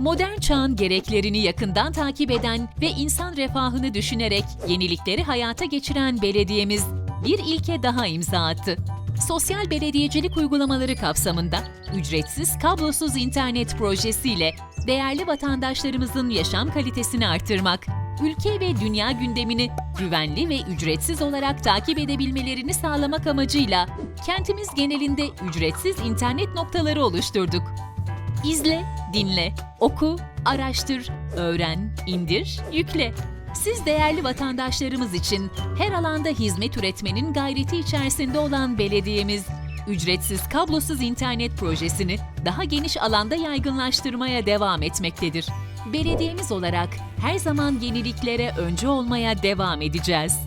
Modern çağın gereklerini yakından takip eden ve insan refahını düşünerek yenilikleri hayata geçiren belediyemiz bir ilke daha imza attı. Sosyal belediyecilik uygulamaları kapsamında ücretsiz kablosuz internet projesiyle değerli vatandaşlarımızın yaşam kalitesini artırmak, ülke ve dünya gündemini güvenli ve ücretsiz olarak takip edebilmelerini sağlamak amacıyla kentimiz genelinde ücretsiz internet noktaları oluşturduk. İzle, dinle, oku, araştır, öğren, indir, yükle. Siz değerli vatandaşlarımız için her alanda hizmet üretmenin gayreti içerisinde olan belediyemiz, ücretsiz kablosuz internet projesini daha geniş alanda yaygınlaştırmaya devam etmektedir. Belediyemiz olarak her zaman yeniliklere öncü olmaya devam edeceğiz.